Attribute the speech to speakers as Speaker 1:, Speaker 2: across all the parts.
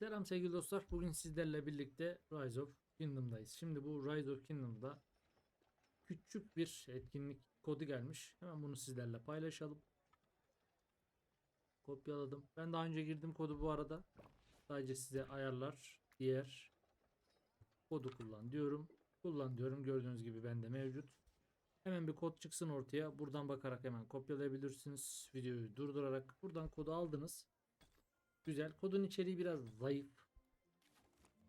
Speaker 1: Selam sevgili dostlar. Bugün sizlerle birlikte Rise of Kingdom'dayız. Şimdi bu Rise of Kingdom'da küçük bir etkinlik kodu gelmiş. Hemen bunu sizlerle paylaşalım. Kopyaladım. Ben daha önce girdim kodu bu arada. Sadece size ayarlar, diğer kodu kullan diyorum. Kullan diyorum. Gördüğünüz gibi bende mevcut. Hemen bir kod çıksın ortaya. Buradan bakarak hemen kopyalayabilirsiniz. Videoyu durdurarak buradan kodu aldınız. Güzel. Kodun içeriği biraz zayıf.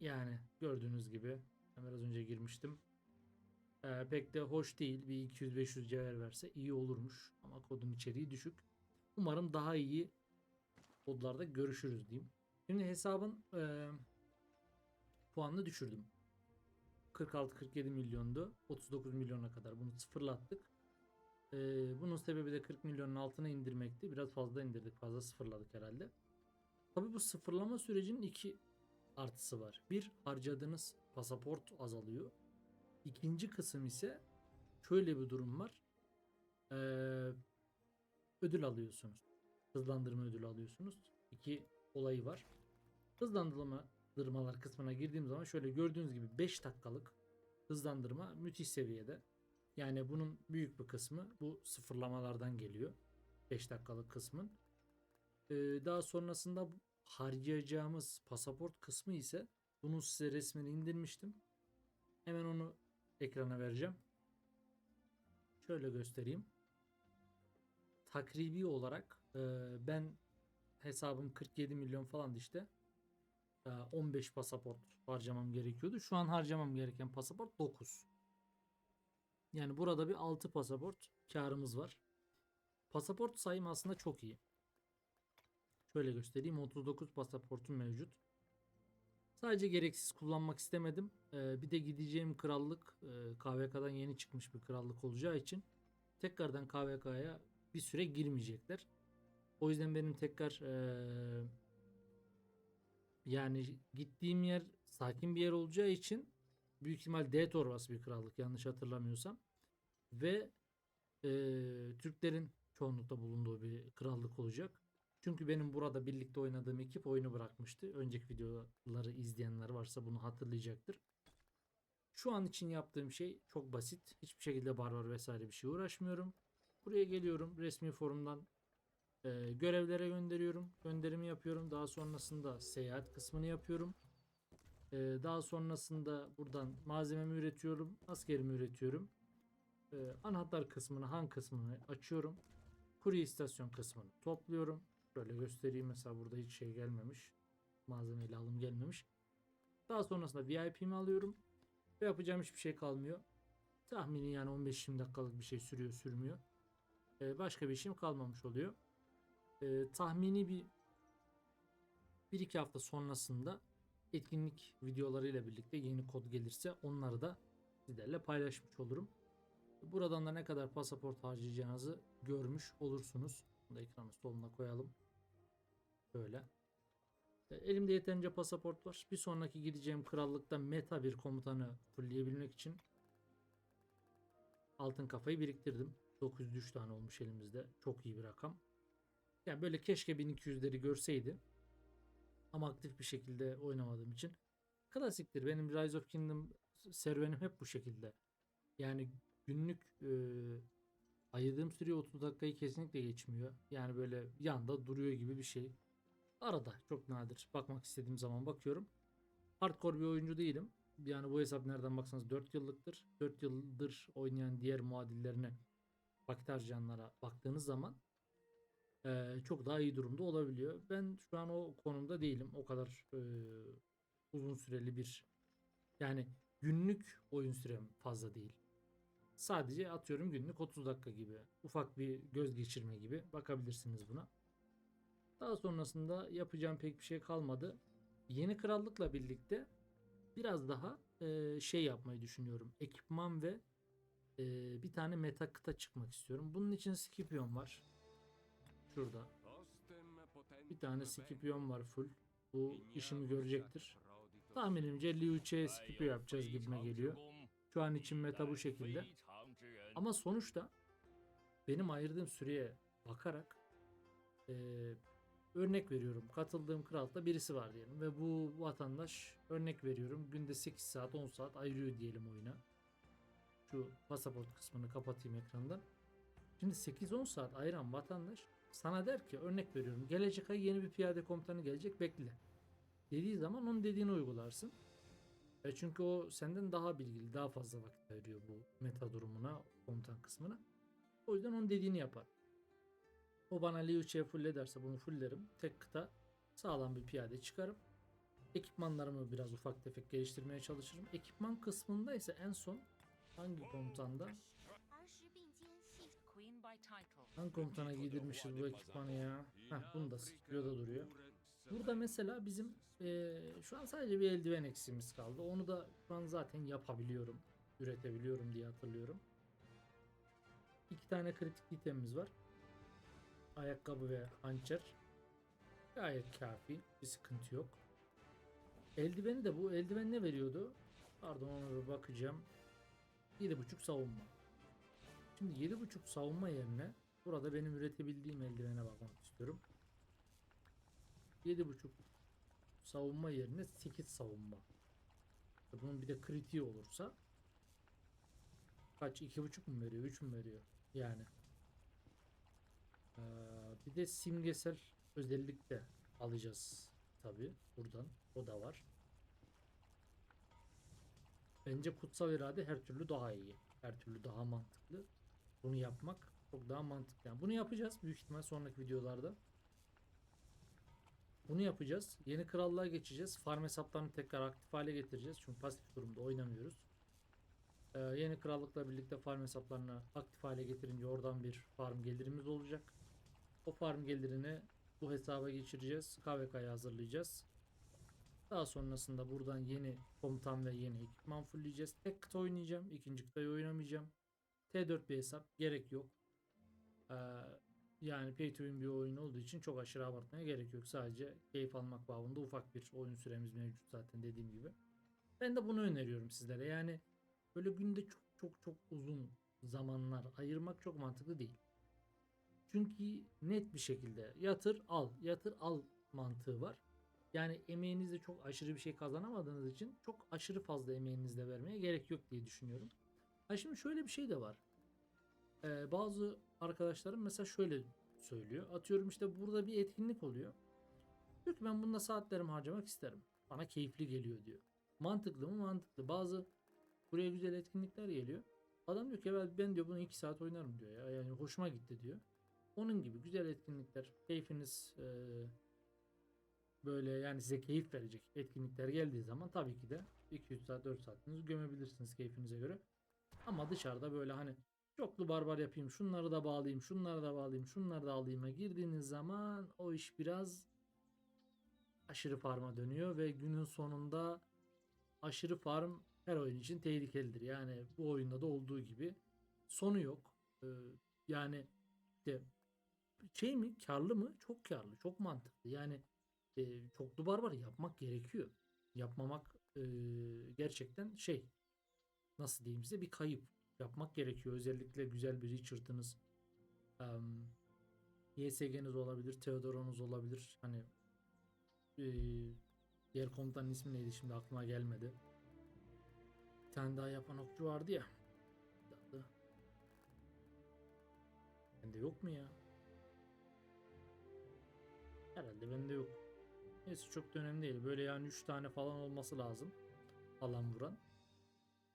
Speaker 1: Yani gördüğünüz gibi ben biraz önce girmiştim. Ee, pek de hoş değil. Bir 200-500 cevher verse iyi olurmuş. Ama kodun içeriği düşük. Umarım daha iyi kodlarda görüşürüz diyeyim. Şimdi hesabın e, puanını düşürdüm. 46-47 milyondu. 39 milyona kadar bunu sıfırlattık. Ee, bunun sebebi de 40 milyonun altına indirmekti. Biraz fazla indirdik. Fazla sıfırladık herhalde. Tabi bu sıfırlama sürecinin iki artısı var. Bir harcadığınız pasaport azalıyor. İkinci kısım ise şöyle bir durum var. Ee, ödül alıyorsunuz. Hızlandırma ödülü alıyorsunuz. İki olayı var. Hızlandırmalar kısmına girdiğim zaman şöyle gördüğünüz gibi 5 dakikalık hızlandırma müthiş seviyede. Yani bunun büyük bir kısmı bu sıfırlamalardan geliyor. 5 dakikalık kısmın. Ee, daha sonrasında harcayacağımız pasaport kısmı ise bunun size resmini indirmiştim. Hemen onu ekrana vereceğim. Şöyle göstereyim. Takribi olarak e, ben hesabım 47 milyon falan işte. E, 15 pasaport harcamam gerekiyordu. Şu an harcamam gereken pasaport 9. Yani burada bir 6 pasaport karımız var. Pasaport sayım aslında çok iyi. Şöyle göstereyim 39 pasaportum mevcut. Sadece gereksiz kullanmak istemedim. Ee, bir de gideceğim krallık e, KVK'dan yeni çıkmış bir krallık olacağı için tekrardan KVK'ya bir süre girmeyecekler. O yüzden benim tekrar e, yani gittiğim yer sakin bir yer olacağı için büyük ihtimal D torbası bir krallık yanlış hatırlamıyorsam. Ve e, Türklerin çoğunlukta bulunduğu bir krallık olacak. Çünkü benim burada birlikte oynadığım ekip oyunu bırakmıştı. Önceki videoları izleyenler varsa bunu hatırlayacaktır. Şu an için yaptığım şey çok basit. Hiçbir şekilde barbar vesaire bir şey uğraşmıyorum. Buraya geliyorum. Resmi forumdan e, görevlere gönderiyorum. Gönderimi yapıyorum. Daha sonrasında seyahat kısmını yapıyorum. E, daha sonrasında buradan malzememi üretiyorum. Askerimi üretiyorum. E, anahtar kısmını, han kısmını açıyorum. Kurye istasyon kısmını topluyorum. Böyle göstereyim mesela burada hiç şey gelmemiş. Malzemeyle alım gelmemiş. Daha sonrasında VIP'mi alıyorum. Ve yapacağım hiçbir şey kalmıyor. Tahmini yani 15-20 dakikalık bir şey sürüyor sürmüyor. Ee, başka bir işim kalmamış oluyor. Ee, tahmini bir 1-2 hafta sonrasında etkinlik videolarıyla birlikte yeni kod gelirse onları da sizlerle paylaşmış olurum. Buradan da ne kadar pasaport harcayacağınızı görmüş olursunuz. Bunu da ekranın soluna koyalım. Böyle. E, Elimde yeterince pasaport var. Bir sonraki gideceğim krallıkta meta bir komutanı fullleyebilmek için altın kafayı biriktirdim. 903 tane olmuş elimizde. Çok iyi bir rakam. Yani böyle keşke 1200'leri görseydi. Ama aktif bir şekilde oynamadığım için. Klasiktir. Benim Rise of Kingdom serüvenim hep bu şekilde. Yani günlük e, ayırdığım süre 30 dakikayı kesinlikle geçmiyor. Yani böyle yanda duruyor gibi bir şey. Arada çok nadir bakmak istediğim zaman bakıyorum. Hardcore bir oyuncu değilim. Yani bu hesap nereden baksanız 4 yıllıktır. 4 yıldır oynayan diğer muadillerine vakit harcayanlara baktığınız zaman e, çok daha iyi durumda olabiliyor. Ben şu an o konumda değilim. O kadar e, uzun süreli bir yani günlük oyun sürem fazla değil. Sadece atıyorum günlük 30 dakika gibi. Ufak bir göz geçirme gibi bakabilirsiniz buna. Daha sonrasında yapacağım pek bir şey kalmadı. Yeni krallıkla birlikte biraz daha e, şey yapmayı düşünüyorum. Ekipman ve e, bir tane meta kıta çıkmak istiyorum. Bunun için Scipion var. Şurada. Bir tane Scipion var full. Bu işimi görecektir. Tahminimce Liu Che Scipio yapacağız gibime geliyor. Şu an için meta bu şekilde. Ama sonuçta benim ayırdığım süreye bakarak e, örnek veriyorum katıldığım krallıkta birisi var diyelim ve bu vatandaş örnek veriyorum günde 8 saat 10 saat ayırıyor diyelim oyuna. Şu pasaport kısmını kapatayım ekrandan. Şimdi 8-10 saat ayıran vatandaş sana der ki örnek veriyorum gelecek ay yeni bir piyade komutanı gelecek bekle. Dediği zaman onun dediğini uygularsın. E çünkü o senden daha bilgili, daha fazla vakit ayırıyor bu meta durumuna, komutan kısmına. O yüzden onun dediğini yapar. O bana Liu Che full derse bunu fulllerim. Tek kıta sağlam bir piyade çıkarım. Ekipmanlarımı biraz ufak tefek geliştirmeye çalışırım. Ekipman kısmında ise en son hangi komutanda hangi komutana giydirmişiz bu ekipmanı ya? Heh, bunu da stüdyoda duruyor. Burada mesela bizim e, şu an sadece bir eldiven eksiğimiz kaldı. Onu da şu an zaten yapabiliyorum. Üretebiliyorum diye hatırlıyorum. İki tane kritik itemimiz var. Ayakkabı ve hançer. Gayet kafi. Bir sıkıntı yok. Eldiveni de bu. Eldiven ne veriyordu? Pardon ona bir bakacağım. 7.5 savunma. Şimdi 7.5 savunma yerine burada benim üretebildiğim eldivene bakmak istiyorum. 7.5 savunma yerine 8 savunma. Bunun bir de kritiği olursa kaç 2.5 mu veriyor 3 mü veriyor yani. Bir de simgesel özellik de alacağız tabi buradan o da var. Bence kutsal irade her türlü daha iyi. Her türlü daha mantıklı. Bunu yapmak çok daha mantıklı. Yani bunu yapacağız büyük ihtimal sonraki videolarda. Bunu yapacağız. Yeni krallığa geçeceğiz. Farm hesaplarını tekrar aktif hale getireceğiz. Çünkü pasif durumda oynamıyoruz. Ee, yeni krallıkla birlikte farm hesaplarını aktif hale getirince oradan bir farm gelirimiz olacak. O farm gelirini bu hesaba geçireceğiz. KVK'ya hazırlayacağız. Daha sonrasında buradan yeni komutan ve yeni ekipman fullleyeceğiz. Tek kıta oynayacağım. ikinci kıtayı oynamayacağım. T4 bir hesap. Gerek yok. Ee, yani pay to win bir oyun olduğu için çok aşırı abartmaya gerek yok. Sadece keyif almak babında ufak bir oyun süremiz mevcut zaten dediğim gibi. Ben de bunu öneriyorum sizlere. Yani böyle günde çok çok çok uzun zamanlar ayırmak çok mantıklı değil. Çünkü net bir şekilde yatır al, yatır al mantığı var. Yani emeğinizle çok aşırı bir şey kazanamadığınız için çok aşırı fazla emeğinizle vermeye gerek yok diye düşünüyorum. Ha şimdi şöyle bir şey de var. Ee, bazı arkadaşlarım mesela şöyle söylüyor. Atıyorum işte burada bir etkinlik oluyor. Diyor ki ben bunda saatlerimi harcamak isterim. Bana keyifli geliyor diyor. Mantıklı mı? Mantıklı. Bazı buraya güzel etkinlikler geliyor. Adam diyor ki "Evet, ben diyor bunu 2 saat oynarım diyor ya. Yani hoşuma gitti diyor. Onun gibi güzel etkinlikler, keyfiniz eee, böyle yani size keyif verecek etkinlikler geldiği zaman tabii ki de 2-3 saat 4 saatinizi gömebilirsiniz keyfinize göre. Ama dışarıda böyle hani çoklu barbar yapayım, şunları da bağlayayım, şunları da bağlayayım, şunları da alayım'a girdiğiniz zaman o iş biraz aşırı farma dönüyor ve günün sonunda aşırı farm her oyun için tehlikelidir. Yani bu oyunda da olduğu gibi sonu yok. Ee, yani işte şey mi karlı mı? Çok karlı, çok mantıklı. Yani e, çoklu barbar yapmak gerekiyor. Yapmamak e, gerçekten şey nasıl diyeyim size bir kayıp. Yapmak gerekiyor. Özellikle güzel bir Richard'ınız em, YSG'niz olabilir, Theodoron'uz olabilir. Hani e, diğer komutanın ismi neydi şimdi aklıma gelmedi. Bir tane daha yapan okçu vardı ya. Bende yok mu ya? Herhalde bende yok. Neyse çok da önemli değil. Böyle yani 3 tane falan olması lazım. Alan vuran.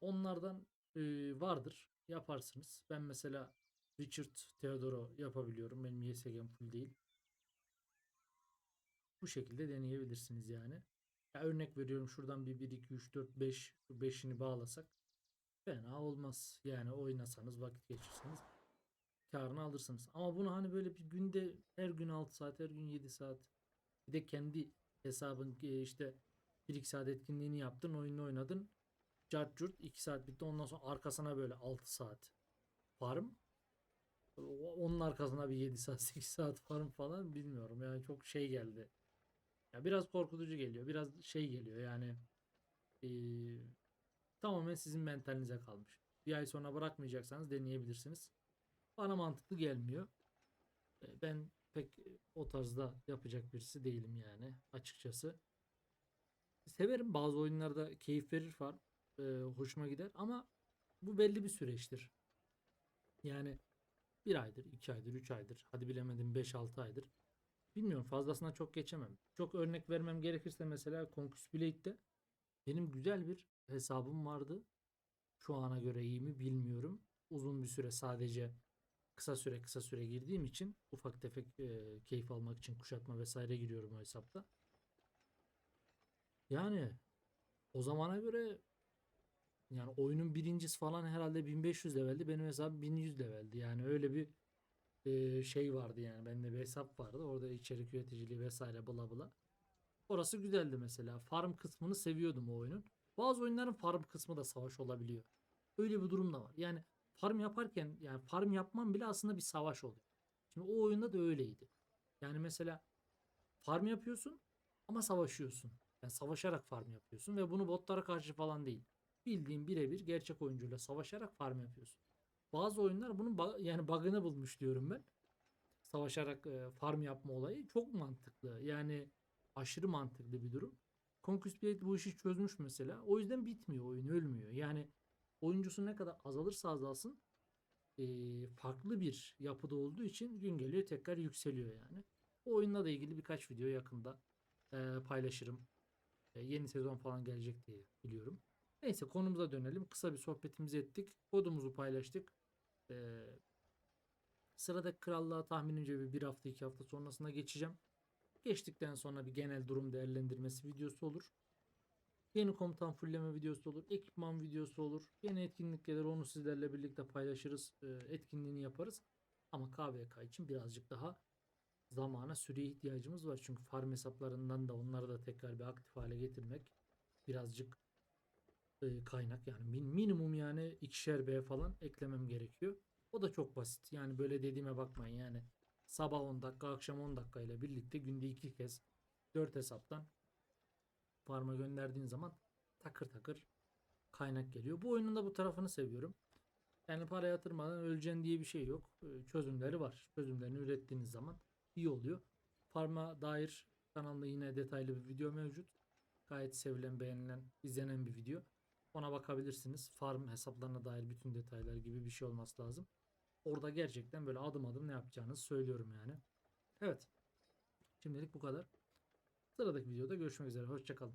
Speaker 1: Onlardan e, vardır. Yaparsınız. Ben mesela Richard Theodoro yapabiliyorum. Benim YSG'm full değil. Bu şekilde deneyebilirsiniz yani. Ya örnek veriyorum şuradan bir 1, 2, 3, 4, 5 şu 5'ini bağlasak fena olmaz. Yani oynasanız vakit geçirseniz karını alırsınız. Ama bunu hani böyle bir günde her gün 6 saat her gün 7 saat bir de kendi hesabın e, işte 1-2 saat etkinliğini yaptın oyunu oynadın. Cart curt 2 saat bitti ondan sonra arkasına böyle 6 saat farm. Onun arkasına bir 7 saat 8 saat farm falan bilmiyorum yani çok şey geldi. Ya biraz korkutucu geliyor. Biraz şey geliyor yani eee, tamamen sizin mentalinize kalmış. Bir ay sonra bırakmayacaksanız deneyebilirsiniz. Bana mantıklı gelmiyor. E, Ben pek o tarzda yapacak birisi değilim yani açıkçası. Severim bazı oyunlarda keyif verir falan. e, hoşuma gider ama bu belli bir süreçtir. Yani bir aydır, iki aydır, üç aydır, hadi bilemedim 5-6 aydır. Bilmiyorum fazlasına çok geçemem. Çok örnek vermem gerekirse mesela Conquest Blade'de benim güzel bir hesabım vardı. Şu ana göre iyi mi bilmiyorum. Uzun bir süre sadece kısa süre kısa süre girdiğim için ufak tefek e, keyif almak için kuşatma vesaire giriyorum o hesapta. Yani o zamana göre yani oyunun birincisi falan herhalde 1500 leveldi. Benim hesabım 1100 leveldi. Yani öyle bir e, şey vardı yani. Bende bir hesap vardı. Orada içerik üreticiliği vesaire bla bla. Orası güzeldi mesela. Farm kısmını seviyordum o oyunun. Bazı oyunların farm kısmı da savaş olabiliyor. Öyle bir durum da var. Yani farm yaparken yani farm yapman bile aslında bir savaş oluyor. Şimdi o oyunda da öyleydi. Yani mesela farm yapıyorsun ama savaşıyorsun. Yani savaşarak farm yapıyorsun ve bunu botlara karşı falan değil. Bildiğin birebir gerçek oyuncuyla savaşarak farm yapıyorsun. Bazı oyunlar bunun yani bug'ını bulmuş diyorum ben. Savaşarak e, farm yapma olayı çok mantıklı. Yani aşırı mantıklı bir durum. Conquest Blade bu işi çözmüş mesela. O yüzden bitmiyor oyun, ölmüyor. Yani oyuncusu ne kadar azalırsa azalsın e, farklı bir yapıda olduğu için gün geliyor tekrar yükseliyor yani. O oyunla da ilgili birkaç video yakında e, paylaşırım. E, yeni sezon falan gelecek diye biliyorum. Neyse konumuza dönelim. Kısa bir sohbetimizi ettik. Kodumuzu paylaştık. E, sıradaki krallığa tahminimce bir, bir hafta iki hafta sonrasına geçeceğim. Geçtikten sonra bir genel durum değerlendirmesi videosu olur. Yeni komutan fulleme videosu olur. Ekipman videosu olur. Yeni etkinlik onu sizlerle birlikte paylaşırız. e, etkinliğini yaparız. Ama KVK için birazcık daha zamana süreye ihtiyacımız var. Çünkü farm hesaplarından da onları da tekrar bir aktif hale getirmek birazcık e, kaynak yani min- minimum yani ikişer B falan eklemem gerekiyor. O da çok basit. Yani böyle dediğime bakmayın yani sabah 10 dakika akşam 10 dakika ile birlikte günde iki kez 4 hesaptan farma gönderdiğin zaman takır takır kaynak geliyor. Bu oyunun da bu tarafını seviyorum. Yani para yatırmadan öleceksin diye bir şey yok. Ee, Çözümleri var. Çözümlerini ürettiğiniz zaman iyi oluyor. Farma dair kanalda yine detaylı bir video mevcut. Gayet sevilen, beğenilen, izlenen bir video. Ona bakabilirsiniz. Farm hesaplarına dair bütün detaylar gibi bir şey olması lazım. Orada gerçekten böyle adım adım ne yapacağınızı söylüyorum yani. Evet. Şimdilik bu kadar. Sıradaki videoda görüşmek üzere. Hoşçakalın.